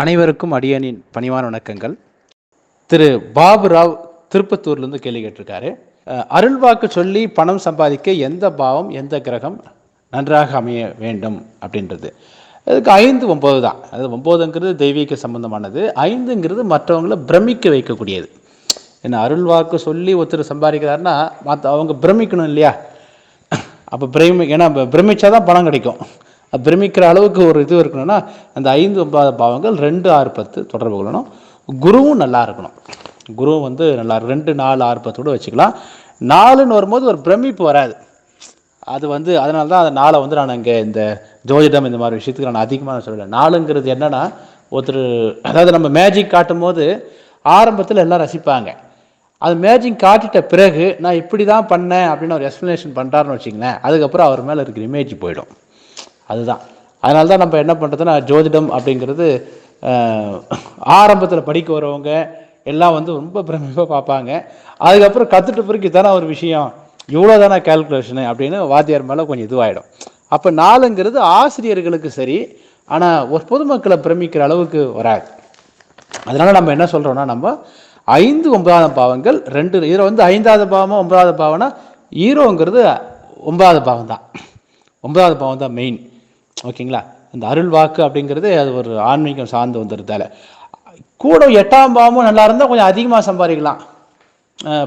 அனைவருக்கும் அடியனின் பணிவான வணக்கங்கள். திரு பாபு ராவ் திருப்பத்தூர்லேருந்து கேள்வி கேட்டிருக்காரு. அருள்வாக்கு சொல்லி பணம் சம்பாதிக்க எந்த பாவம் எந்த கிரகம் நன்றாக அமைய வேண்டும் அப்படின்றது. அதுக்கு ஐந்து ஒம்பது தான். அது ஒம்போதுங்கிறது தெய்வீக சம்பந்தமானது. ஐந்துங்கிறது மற்றவங்கள பிரமிக்க வைக்கக்கூடியது. என்ன அருள்வாக்கு சொல்லி ஒருத்தர் சம்பாதிக்கிறாருன்னா மற்ற அவங்க பிரமிக்கணும் இல்லையா? அப்போ பிரமி ஏன்னா பிரமிச்சா பிரமிச்சாதான் பணம் கிடைக்கும். பிரமிக்கிற அளவுக்கு ஒரு இது இருக்கணும்னா அந்த ஐந்து ஒன்பது பாவங்கள் ரெண்டு ஆறு பத்து தொடர்பு கொள்ளணும். குருவும் நல்லா இருக்கணும். குரு வந்து நல்லா ரெண்டு நாலு ஆறு பத்தோடு வச்சுக்கலாம். நாலுன்னு வரும்போது ஒரு பிரமிப்பு வராது. அது வந்து அதனால தான் அந்த நாளை வந்து நான் இங்கே இந்த ஜோதிடம் இந்த மாதிரி விஷயத்துக்கு நான் அதிகமாக நான் சொல்லலை. நாலுங்கிறது என்னென்னா ஒருத்தர் அதாவது நம்ம மேஜிக் காட்டும் போது ஆரம்பத்தில் எல்லாம் ரசிப்பாங்க. அது மேஜிக் காட்டிட்ட பிறகு நான் இப்படி தான் பண்ணேன் அப்படின்னு ஒரு எக்ஸ்ப்ளனேஷன் பண்ணுறாருன்னு வச்சிங்களேன் அதுக்கப்புறம் அவர் மேலே இருக்கிற இமேஜ் போயிடும். அதுதான். அதனால தான் நம்ம என்ன பண்ணுறதுன்னா ஜோதிடம் அப்படிங்கிறது ஆரம்பத்தில் படிக்க வரவங்க எல்லாம் வந்து ரொம்ப பிரமிப்பாக பார்ப்பாங்க. அதுக்கப்புறம் கற்றுட்டு பிறகு தானே ஒரு விஷயம் இவ்வளோ தானே கேல்குலேஷனு அப்படின்னு வாத்தியார் மேலே கொஞ்சம் இதுவாகிடும் அப்போ நாலுங்கிறது ஆசிரியர்களுக்கு சரி ஆனால் ஒரு பொதுமக்களை பிரமிக்கிற அளவுக்கு வராது. அதனால் நம்ம என்ன சொல்கிறோன்னா நம்ம ஐந்து ஒன்பதாவது பாவங்கள் ரெண்டு இதில் வந்து ஐந்தாவது பாவமாக ஒன்பதாவது பாவம்னா ஈரோங்கிறது ஒன்பதாவது பாவம் தான் ஒன்பதாவது பாவம் தான் மெயின் ஓகேங்களா? இந்த அருள் வாக்கு அப்படிங்கிறது அது ஒரு ஆன்மீகம் சார்ந்து வந்துருதால கூட எட்டாம் பாவமும் நல்லா இருந்தால் கொஞ்சம் அதிகமாக சம்பாதிக்கலாம்.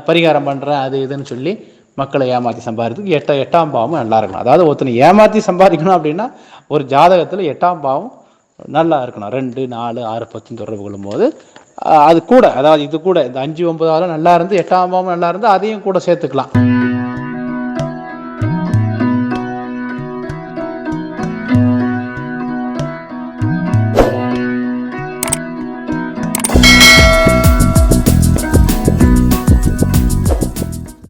பரிகாரம் பண்ணுறேன் அது இதுன்னு சொல்லி மக்களை ஏமாற்றி சம்பாதிக்கிறதுக்கு எட்ட எட்டாம் பாவமும் நல்லா இருக்கணும். அதாவது ஒருத்தனை ஏமாற்றி சம்பாதிக்கணும் அப்படின்னா ஒரு ஜாதகத்தில் எட்டாம் பாவம் நல்லா இருக்கணும். ரெண்டு நாலு ஆறு பத்துன்னு தொடர்பு கொள்ளும்போது அது கூட அதாவது இது கூட இந்த அஞ்சு ஒன்பதாவது நல்லா இருந்து எட்டாம் பாவம் நல்லா இருந்தால் அதையும் கூட சேர்த்துக்கலாம்.